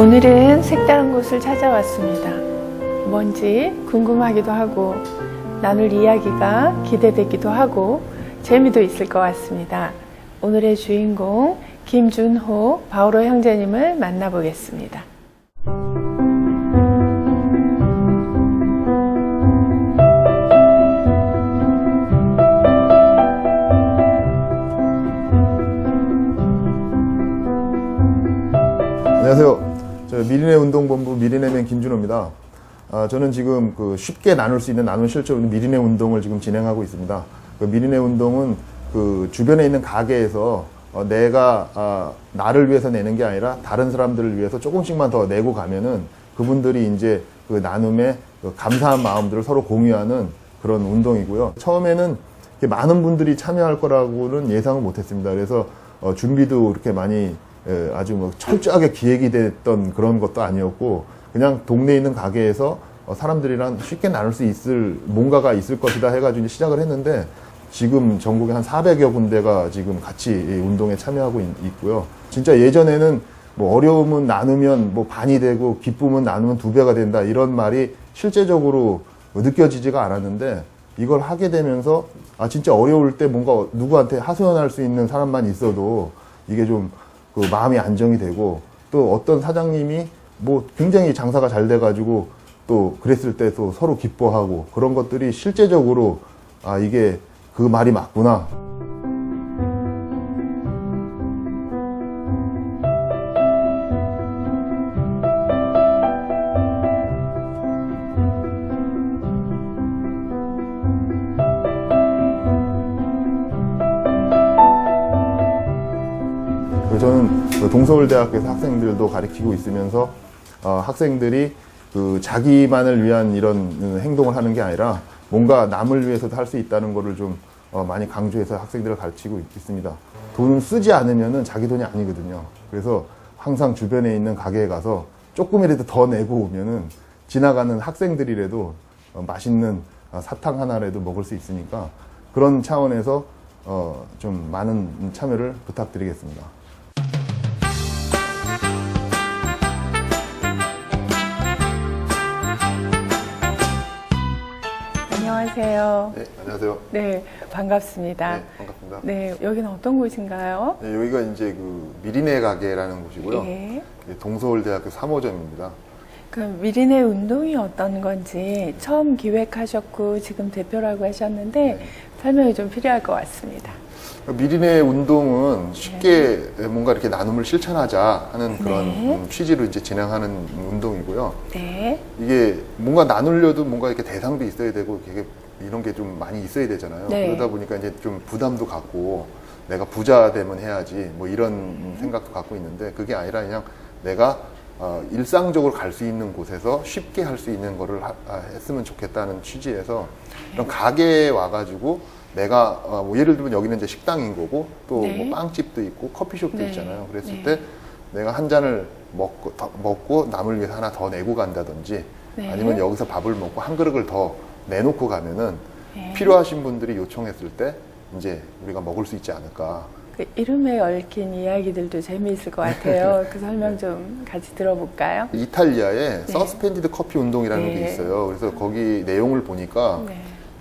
오늘은 색다른 곳을 찾아왔습니다. 뭔지 궁금하기도 하고 나눌 이야기가 기대되기도 하고 재미도 있을 것 같습니다. 오늘의 주인공 김준호 바오로 형제님을 만나보겠습니다. 안녕하세요. 저 미리네 운동본부 미리네맨 김준호입니다. 아, 저는 지금 그 쉽게 나눌 수 있는 나눔 실적으로 미리네 운동을 지금 진행하고 있습니다. 그 미리네 운동은 그 주변에 있는 가게에서 어, 내가 아, 나를 위해서 내는 게 아니라 다른 사람들을 위해서 조금씩만 더 내고 가면은 그분들이 이제 그 나눔의 그 감사한 마음들을 서로 공유하는 그런 운동이고요. 처음에는 이렇게 많은 분들이 참여할 거라고는 예상을 못했습니다. 그래서 어, 준비도 그렇게 많이 예, 아주 뭐 철저하게 기획이 됐던 그런 것도 아니었고 그냥 동네에 있는 가게에서 어, 사람들이랑 쉽게 나눌 수 있을 뭔가가 있을 것이다 해가지고 시작을 했는데 지금 전국에 한 400여 군데가 지금 같이 이 운동에 참여하고 있, 고요. 진짜 예전에는 뭐 어려움은 나누면 뭐 반이 되고 기쁨은 나누면 두 배가 된다 이런 말이 실제적으로 느껴지지가 않았는데 이걸 하게 되면서 아 진짜 어려울 때 뭔가 누구한테 하소연할 수 있는 사람만 있어도 이게 좀 그 마음이 안정이 되고 또 어떤 사장님이 뭐 굉장히 장사가 잘 돼가지고 또 그랬을 때또 서로 기뻐하고 그런 것들이 실제적으로 아 이게 그 말이 맞구나 서울대학교에서 학생들도 가르치고 있으면서 어, 학생들이 그 자기만을 위한 이런 행동을 하는 게 아니라 뭔가 남을 위해서도 할 수 있다는 거를 좀 어, 많이 강조해서 학생들을 가르치고 있- 있습니다. 돈을 쓰지 않으면은 자기 돈이 아니거든요. 그래서 항상 주변에 있는 가게에 가서 조금이라도 더 내고 오면은 지나가는 학생들이라도 어, 맛있는 어, 사탕 하나라도 먹을 수 있으니까 그런 차원에서 어, 좀 많은 참여를 부탁드리겠습니다. 안녕하세요. 네, 안녕하세요. 네, 반갑습니다. 네, 반갑습니다. 네, 여기는 어떤 곳인가요? 네, 여기가 이제 그 미리네 가게라는 곳이고요. 예. 네, 동서울대학교 3호점입니다. 그럼 미리네 운동이 어떤 건지 처음 기획하셨고 지금 대표라고 하셨는데 네. 설명이 좀 필요할 것 같습니다. 미리네 운동은 쉽게 뭔가 이렇게 나눔을 실천하자 하는 그런 네. 음, 취지로 이제 진행하는 운동이고요. 네. 이게 뭔가 나누려도 뭔가 이렇게 대상도 있어야 되고 이게 이런 게 좀 많이 있어야 되잖아요. 네. 그러다 보니까 이제 좀 부담도 갖고 내가 부자 되면 해야지 뭐 이런 음. 생각도 갖고 있는데 그게 아니라 그냥 내가 어, 일상적으로 갈 수 있는 곳에서 쉽게 할 수 있는 거를 하- 아, 했으면 좋겠다는 취지에서 이런 가게에 와가지고 내가 어, 뭐 예를 들면 여기는 이제 식당인 거고 또 네. 뭐 빵집도 있고 커피숍도 네. 있잖아요. 그랬을 네. 때 내가 한 잔을 먹고 더- 먹고 남을 위해서 하나 더 내고 간다든지 네. 아니면 여기서 밥을 먹고 한 그릇을 더 내놓고 가면은 네. 필요하신 분들이 요청했을 때 이제 우리가 먹을 수 있지 않을까. 그 이름에 얽힌 이야기들도 재미있을 것 같아요. 그 설명 좀 같이 들어볼까요? 이탈리아에 네. 서스펜디드 커피 운동이라는 네. 게 있어요. 그래서 거기 내용을 보니까 네.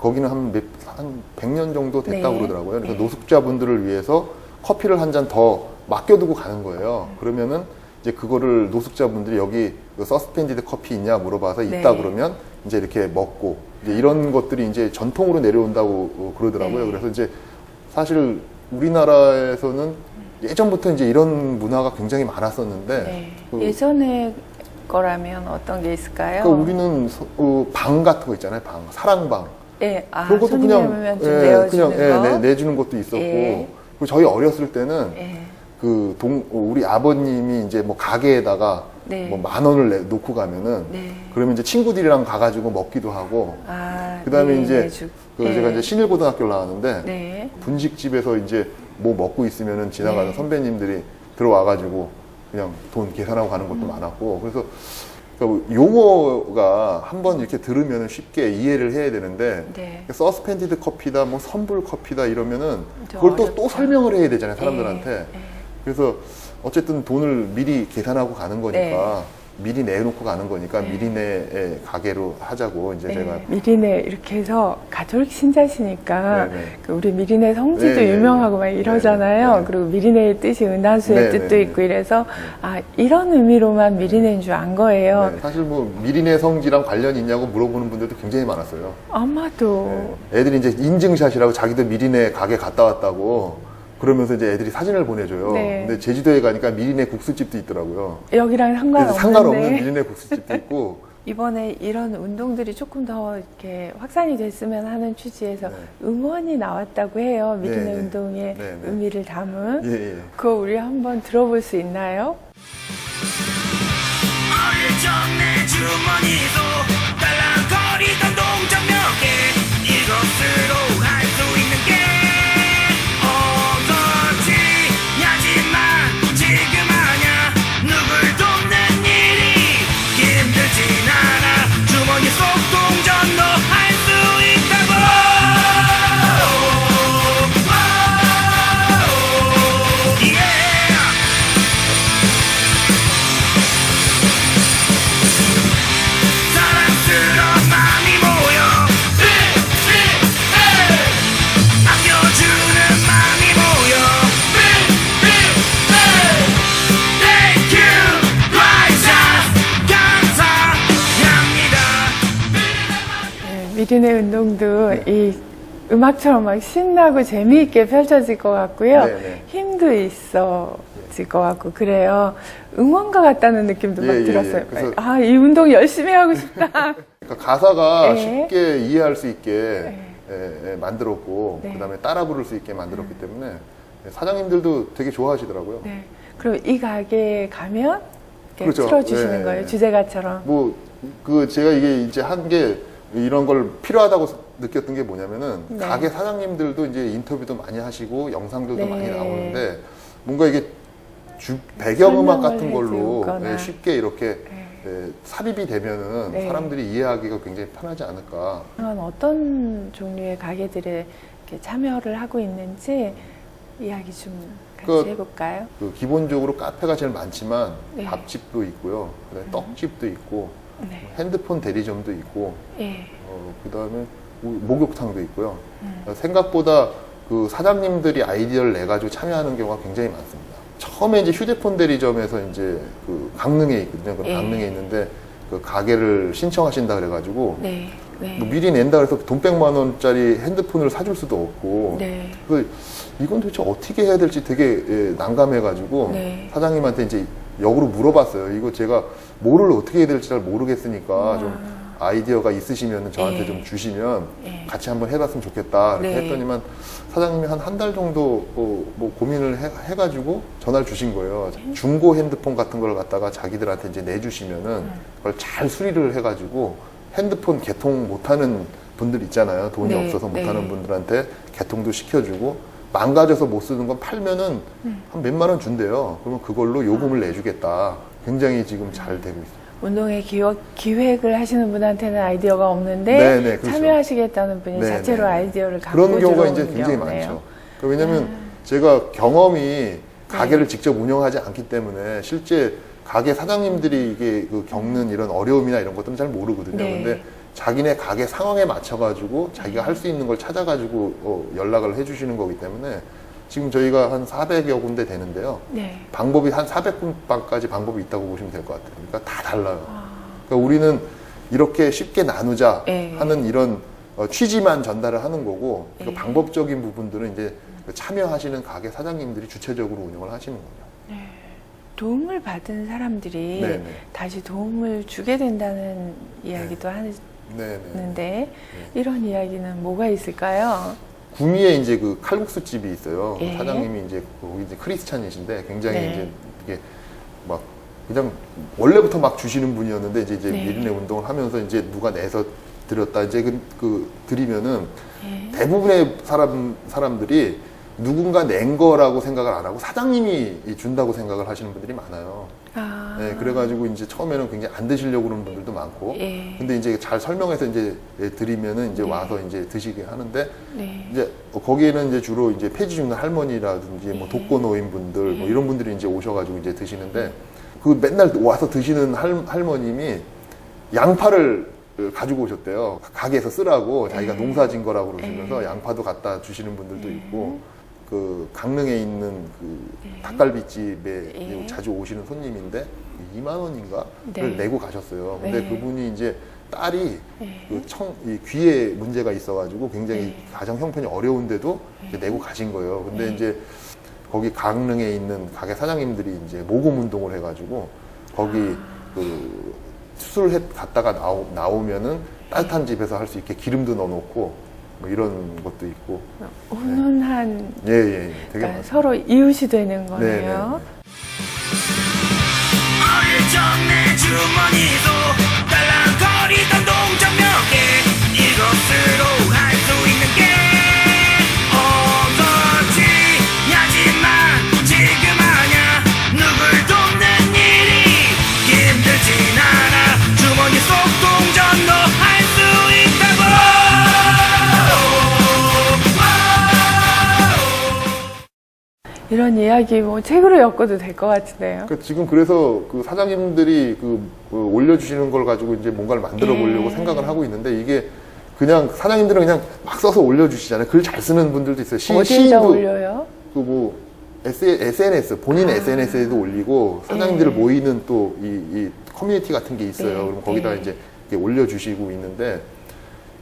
거기는 한, 몇, 한 100년 정도 됐다고 네. 그러더라고요. 그래서 네. 노숙자분들을 위해서 커피를 한 잔 더 맡겨두고 가는 거예요. 그러면은 이제 그거를 노숙자분들이 여기 그 서스펜디드 커피 있냐 물어봐서 있다 네. 그러면 이제 이렇게 먹고 이런 것들이 이제 전통으로 내려온다고 어, 그러더라고요. 네. 그래서 이제 사실 우리나라에서는 예전부터 이제 이런 문화가 굉장히 많았었는데 네. 그- 예전에 거라면 어떤 게 있을까요? 그러니까 우리는 서- 어, 방 같은 거 있잖아요. 방 사랑방 예, 아, 그런 것도 손님이 그냥 예, 내어주는 그냥 예, 거. 내, 내주는 것도 있었고 예. 그리고 저희 어렸을 때는 예. 그동 우리 아버님이 이제 뭐 가게에다가 네. 뭐 만 원을 내, 놓고 가면은 네. 그러면 이제 친구들이랑 가가지고 먹기도 하고 아, 그다음에 네, 이제 내주- 그 네. 제가 이제 신일고등학교를 나왔는데 네. 분식집에서 이제 뭐 먹고 있으면은 지나가는 네. 선배님들이 들어와가지고 그냥 돈 계산하고 가는 것도 많았고 그래서 그러니까 용어가 한번 이렇게 들으면 쉽게 이해를 해야 되는데 네. 서스펜디드 커피다 뭐 선불 커피다 이러면은 좀 그걸 또, 또. 설명을 해야 되잖아요 사람들한테 예, 예. 그래서 어쨌든 돈을 미리 계산하고 가는 거니까 네. 미리 내놓고 가는 거니까 네. 미리내 가게로 하자고 이제 네, 제가 미리네 이렇게 해서 가톨릭 신자시니까 네, 네. 그 우리 미리네 성지도 네, 네, 유명하고 막 네. 이러잖아요. 네, 네. 그리고 미리네의 뜻이 은하수의 네, 뜻도 네, 있고 네. 이래서 아 이런 의미로만 미리네인 줄 안 거예요. 네, 사실 뭐 미리내 성지랑 관련이 있냐고 물어보는 분들도 굉장히 많았어요. 아마도 네. 애들이 이제 인증샷이라고 자기도 미리내 가게 갔다 왔다고 그러면서 이제 애들이 사진을 보내줘요. 네. 근데 제주도에 가니까 미리내 국수집도 있더라고요. 여기랑 그래서 상관없는데 상관없는 미리내 국수집도 있고 이번에 이런 운동들이 조금 더 이렇게 확산이 됐으면 하는 취지에서 네. 음원이 나왔다고 해요. 미리네 네, 네. 운동의 네, 네. 의미를 담은 예, 예. 그거 우리 한번 들어볼 수 있나요? 어릴 적 내 주머니도 딸랑거리던 동정역에 이것으 미리네 운동도 이 음악처럼 막 신나고 재미있게 펼쳐질 것 같고요. 네, 네. 힘도 있어질 것 같고 그래요. 응원가 같다는 느낌도 예, 막 예, 예. 들었어요. 그래서- 아, 이 운동 열심히 하고 싶다. 그러니까 가사가 네. 쉽게 이해할 수 있게 네. 예, 예, 만들었고 네. 그다음에 따라 부를 수 있게 만들었기 때문에 사장님들도 되게 좋아하시더라고요. 네. 그럼 이 가게에 가면 이렇게 그렇죠. 틀어주시는 네. 거예요. 주제가처럼. 뭐 그 제가 이게 이제 한 게 이런 걸 필요하다고 느꼈던 게 뭐냐면은 네. 가게 사장님들도 이제 인터뷰도 많이 하시고 영상들도 네. 많이 나오는데 뭔가 이게 주, 배경음악 같은 걸로 해주거나. 예, 쉽게 이렇게 네. 예, 삽입이 되면은 네. 사람들이 이해하기가 굉장히 편하지 않을까. 그런 어떤 종류의 가게들에 이렇게 참여를 하고 있는지 이야기 좀 같이 그- 해볼까요? 그 기본적으로 카페가 제일 많지만 네. 밥집도 있고요. 그다음에 떡집도 있고 네. 핸드폰 대리점도 있고 예. 어, 그다음에 뭐 목욕탕도 있고요. 음. 어, 생각보다 그 사장님들이 아이디어를 내 가지고 참여하는 경우가 굉장히 많습니다. 처음에 이제 휴대폰 대리점에서 이제 그 강릉에 있거든요. 그 예. 강릉에 있는데 그 가게를 신청하신다 그래가지고 네. 네. 뭐 미리 낸다 그래서 돈 100만 원짜리 핸드폰을 사줄 수도 없고 네. 그 이건 도대체 어떻게 해야 될지 되게 예, 난감해가지고 네. 사장님한테 이제 역으로 물어봤어요. 이거 제가 뭐를 어떻게 해야 될지 잘 모르겠으니까 좀 아이디어가 있으시면 저한테 네. 좀 주시면 네. 같이 한번 해봤으면 좋겠다 이렇게 네. 했더니만 사장님이 한 한 달 정도 뭐, 뭐 고민을 해, 가지고 전화를 주신 거예요. 네. 중고 핸드폰 같은 걸 갖다가 자기들한테 이제 내주시면은 음. 그걸 잘 수리를 해가지고 핸드폰 개통 못하는 분들 있잖아요. 돈이 네, 없어서 못하는 네. 분들한테 개통도 시켜주고 망가져서 못 쓰는 건 팔면은 음. 한 몇만 원 준대요. 그러면 그걸로 요금을 내주겠다. 굉장히 지금 잘 되고 있어요. 운동회 기획, 기획을 하시는 분한테는 아이디어가 없는데 네, 네, 그렇죠. 참여하시겠다는 분이 네, 자체로 네. 아이디어를 갖고 그런 경우가 이제 굉장히 경우네요. 많죠. 그러니까 왜냐면 제가 경험이 가게를 직접 운영하지 않기 때문에 실제 가게 사장님들이 이게 그 겪는 이런 어려움이나 이런 것들은 잘 모르거든요. 네. 근데 자기네 가게 상황에 맞춰가지고 자기가 할 수 있는 걸 찾아가지고 어, 연락을 해주시는 거기 때문에 지금 저희가 한 400여 군데 되는데요. 네. 방법이 한 400군까지 방법이 있다고 보시면 될 것 같아요. 그러니까 다 달라요. 그러니까 우리는 이렇게 쉽게 나누자 네. 하는 이런 어, 취지만 전달을 하는 거고 그 네. 방법적인 부분들은 이제 그 참여하시는 가게 사장님들이 주체적으로 운영을 하시는 거죠. 도움을 받은 사람들이 네, 네. 다시 도움을 주게 된다는 이야기도 네, 네. 이런 이야기는 뭐가 있을까요? 구미에 이제 그 칼국수 집이 있어요. 예. 사장님이 이제 거기 이제 크리스찬이신데 굉장히 네. 이제 이게 막 그냥 원래부터 막 주시는 분이었는데 이제 이제 네. 미리네 운동을 하면서 이제 누가 내서 드렸다 이제 그, 그 드리면은 예. 대부분의 사람 사람들이 누군가 낸 거라고 생각을 안 하고 사장님이 준다고 생각을 하시는 분들이 많아요. 아, 네, 네, 그래가지고 이제 처음에는 굉장히 안 드시려고 그러는 분들도 많고. 예. 근데 이제 잘 설명해서 이제 드리면은 이제 네. 와서 이제 드시게 하는데 네. 이제 거기에는 이제 주로 이제 폐지 줍는 할머니라든지 뭐 네. 독거 노인 분들 뭐 네. 이런 분들이 이제 오셔가지고 이제 드시는데 그 맨날 와서 드시는 할, 할머님이 양파를 가지고 오셨대요. 가게에서 쓰라고 자기가 네. 농사 짓 거라고 그러시면서 네. 양파도 갖다 주시는 분들도 네. 있고 그 강릉에 있는 그 네. 닭갈비집에 예. 자주 오시는 손님인데 2만 원인가를 네. 내고 가셨어요. 근데 네. 그분이 이제 딸이 네. 그 청, 이 귀에 문제가 있어가지고 굉장히 네. 가정 형편이 어려운데도 이제 내고 가신 거예요. 근데 네. 이제 거기 강릉에 있는 가게 사장님들이 이제 모금 운동을 해가지고 거기 아. 그 수술해 갔다가 나오, 나오면은 따뜻한 집에서 할 수 있게 기름도 넣어놓고 뭐 이런 것도 있고 훈훈한 예예 예, 되게 그러니까. 서로 이웃이 되는 네, 거네요. 어릴 적 이런 이야기 뭐 책으로 엮어도 될 것 같은데요. 그 지금 그래서 그 사장님들이 그, 그 올려주시는 걸 가지고 이제 뭔가를 만들어 보려고 네. 생각을 하고 있는데 이게 그냥 사장님들은 그냥 막 써서 올려주시잖아요. 글 잘 쓰는 분들도 있어요. 시, 어디에다 시도 올려요? 그뭐 SNS 본인 의 SNS에도 올리고 사장님들 네. 모이는 또이이 커뮤니티 같은 게 있어요. 네, 그럼 거기다 네. 이제 이렇게 올려주시고 있는데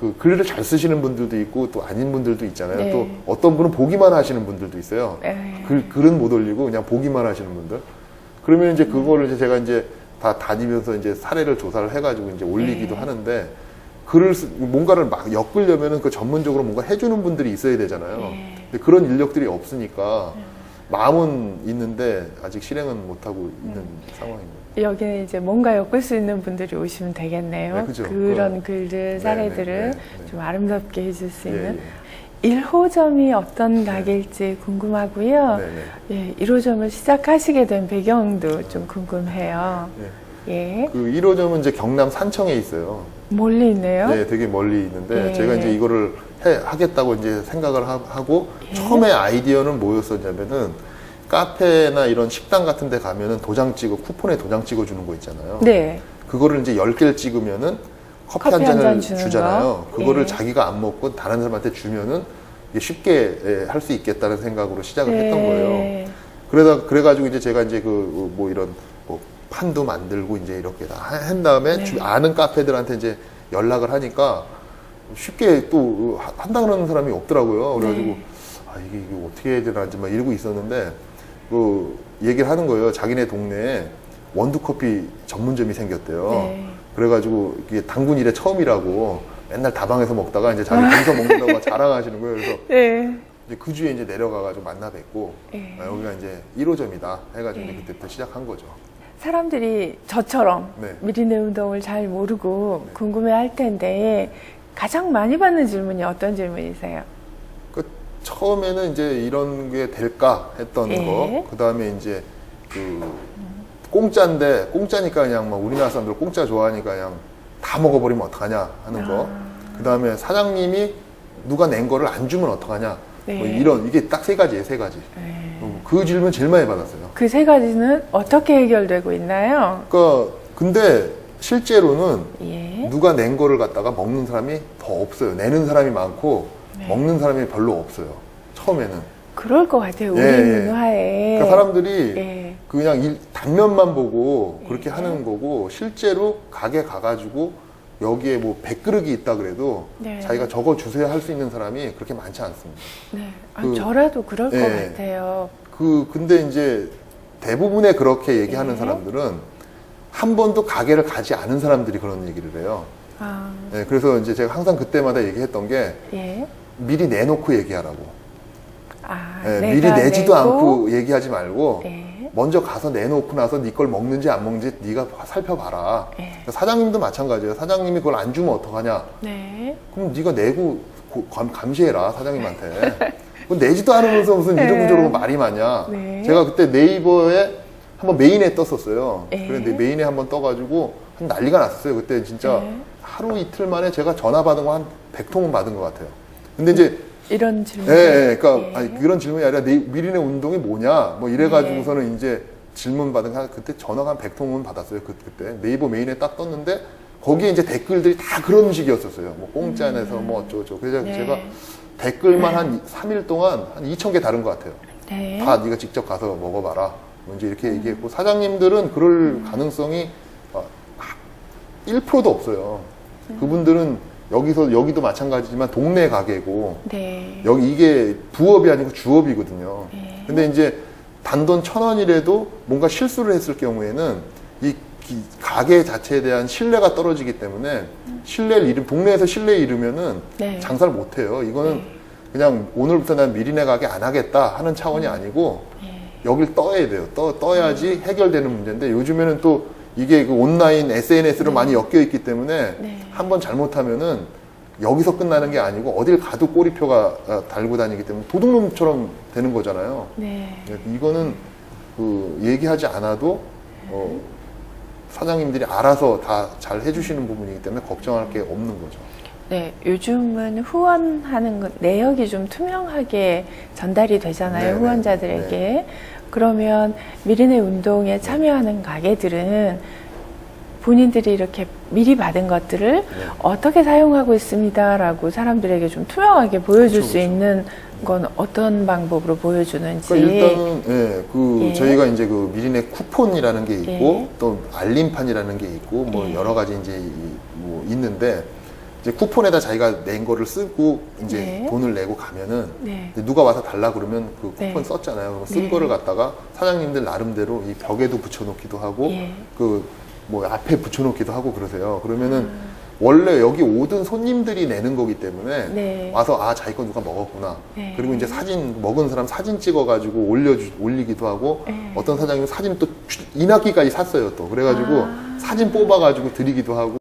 그 글을 잘 쓰시는 분들도 있고 또 아닌 분들도 있잖아요. 네. 또 어떤 분은 보기만 하시는 분들도 있어요. 네. 글, 글은 못 올리고 그냥 보기만 하시는 분들. 그러면 이제 그거를 이제 제가 이제 다 다니면서 이제 사례를 조사를 해가지고 이제 올리기도 네. 하는데 글을 쓰, 뭔가를 막 엮으려면은 그 전문적으로 뭔가 해주는 분들이 있어야 되잖아요. 네. 근데 그런 인력들이 없으니까 마음은 있는데 아직 실행은 못 하고 있는 상황입니다. 여기는 이제 뭔가 엮을 수 있는 분들이 오시면 되겠네요. 네, 그죠. 그런 그럼. 글들, 네, 사례들을 네, 네, 네. 좀 아름답게 해줄 수 예, 있는 예. 1호점이 어떤 가게일지 궁금하고요. 예, 1호점을 시작하시게 된 배경도 좀 궁금해요. 네. 예, 그 1호점은 이제 경남 산청에 있어요. 멀리 있네요. 네, 되게 멀리 있는데 예. 제가 이제 이거를 해, 하겠다고 이제 생각을 하, 고 예. 처음에 아이디어는 뭐였었냐면은 카페나 이런 식당 같은 데 가면은 도장 찍어 쿠폰에 도장 찍어 주는 거 있잖아요. 네. 그거를 이제 10개를 찍으면은 커피, 커피 한한 잔을 잔 주는 주잖아요. 거. 그거를 예. 자기가 안 먹고 다른 사람한테 주면은 쉽게 할 수 있겠다는 생각으로 시작을 했던 네. 거예요. 그러다 그래 가지고 이제 제가 이제 그 뭐 이런 뭐 판도 만들고 이제 이렇게 다한 다음에 네. 주- 아는 카페들한테 이제 연락을 하니까 쉽게 또 하- 한다 그러는 사람이 없더라고요. 그래가지고 네. 아 이게, 이게 어떻게 해야 되나 막 이러고 있었는데 그 얘기를 하는 거예요. 자기네 동네에 원두 커피 전문점이 생겼대요. 네. 그래가지고 이게 당군 일에 처음이라고 맨날 다방에서 먹다가 이제 자기 거기서 먹는다고 막 자랑하시는 거예요. 그래서 네. 이제 그 주에 이제 내려가가지고 만나 뵙고 예. 아, 여기가 이제 1호점이다 해가지고 예. 이제 그때부터 시작한 거죠. 사람들이 저처럼 네. 미리내 운동을 잘 모르고 궁금해 할 텐데 가장 많이 받는 질문이 어떤 질문이세요? 그 처음에는 이제 이런 게 될까 했던 예. 거, 그 다음에 이제 그 공짜인데 공짜니까 그냥 막 우리나라 사람들 공짜 좋아하니까 그냥 다 먹어버리면 어떡하냐 하는 거, 아. 그 다음에 사장님이 누가 낸 거를 안 주면 어떡하냐, 네. 뭐 이런 이게 딱 세 가지예요, 세 가지. 네. 어, 그 질문 제일 많이 받았어요. 그 세 가지는 어떻게 해결되고 있나요? 그러니까 근데 실제로는 예. 누가 낸 거를 갖다가 먹는 사람이 더 없어요. 내는 사람이 많고 네. 먹는 사람이 별로 없어요. 처음에는. 그럴 것 같아요. 우리 예, 예. 문화에. 그러니까 사람들이 예. 그냥 일- 단면만 보고 그렇게 예. 하는 거고 실제로 가게 가가지고 여기에 뭐 100그릇이 있다 그래도 네. 자기가 적어 주세요 할 수 있는 사람이 그렇게 많지 않습니다. 네. 아, 그- 저라도 그럴 것 예. 같아요. 그 근데 이제 대부분의 그렇게 얘기하는 네. 사람들은 한 번도 가게를 가지 않은 사람들이 그런 얘기를 해요. 아, 예, 그래서 이제 제가 항상 그때마다 얘기했던 게 예. 미리 내놓고 얘기하라고. 아, 예, 내가 미리 내지도 내고, 않고 얘기하지 말고 예. 먼저 가서 내놓고 나서 네 걸 먹는지 안 먹는지 네가 살펴봐라. 예. 사장님도 마찬가지예요. 사장님이 그걸 안 주면 어떡하냐? 네. 그럼 네가 내고 고- 감, 감시해라 사장님한테. 내지도 않으면서 무슨 네. 이러고 저러고 말이 많냐? 네. 제가 그때 네이버에 한번 메인에 떴었어요. 예. 그런데 메인에 한번 떠가지고 한 난리가 났었어요. 그때 진짜 예. 하루 이틀 만에 제가 전화 받은 거 한 100통은 받은 것 같아요. 근데 이제 이런 질문. 예, 예, 그러니까 예. 아니, 그런 질문이 아니라 네, 미리네 운동이 뭐냐 뭐 이래가지고서는 이제 질문 받은 한 그때 전화가 한 100통은 받았어요. 그, 그때 네이버 메인에 딱 떴는데 거기에 이제 댓글들이 다 그런 식이었었어요. 뭐 공짜 내서 뭐 어쩌고저쩌고. 그래서 네. 제가 댓글만 한 3일 동안 한 2천 개 다른 것 같아요. 네. 다 네가 직접 가서 먹어봐라. 뭐 이제 이렇게 얘기했고 사장님들은 그럴 가능성이 아, 1%도 없어요. 그분들은 여기서 여기도 마찬가지지만 동네 가게고 네. 여기 이게 부업이 아니고 주업이거든요. 네. 근데 이제 단돈 천 원이라도 뭔가 실수를 했을 경우에는 이 기- 가게 자체에 대한 신뢰가 떨어지기 때문에 신뢰를 잃으 동네에서 신뢰 잃으면은 네. 장사를 못 해요. 이거는 네. 그냥 오늘부터 난 미리네 가게 안 하겠다 하는 차원이 아니고 네. 여길 떠야 돼요. 떠, 떠야지 해결되는 문제인데 요즘에는 또 이게 그 온라인 SNS로 많이 엮여 있기 때문에 네. 한번 잘못하면은 여기서 끝나는 게 아니고 어딜 가도 꼬리표가 아, 달고 다니기 때문에 도둑놈처럼 되는 거잖아요. 네. 이거는 그 얘기하지 않아도 어, 사장님들이 알아서 다 잘 해주시는 부분이기 때문에 걱정할 게 없는 거죠. 네, 요즘은 후원하는 것, 내역이 좀 투명하게 전달이 되잖아요, 네네. 후원자들에게. 그러면 미리네 운동에 참여하는 가게들은 본인들이 이렇게 미리 받은 것들을 네. 어떻게 사용하고 있습니다라고 사람들에게 좀 투명하게 보여줄 그쵸, 수 그쵸. 있는 건 어떤 방법으로 보여주는지. 그러니까 일단은 예, 그 예. 저희가 이제 그 미리네 쿠폰이라는 게 있고 예. 또 알림판이라는 게 있고 뭐 예. 여러 가지 이제 이- 뭐 있는데 이제 쿠폰에다 자기가 낸 거를 쓰고 이제 예. 돈을 내고 가면은 네. 누가 와서 달라 그러면 그 쿠폰 네. 썼잖아요. 그럼 쓴 네. 거를 갖다가 사장님들 나름대로 이 벽에도 붙여놓기도 하고 예. 그 뭐 앞에 붙여놓기도 하고 그러세요. 그러면은 원래 여기 오던 손님들이 내는 거기 때문에 네. 와서 아 자기 거 누가 먹었구나. 네. 그리고 이제 사진 먹은 사람 사진 찍어가지고 올려주 올리기도 하고 네. 어떤 사장님 사진 또 추- 인화기까지 샀어요 또 그래가지고 아. 사진 뽑아가지고 드리기도 하고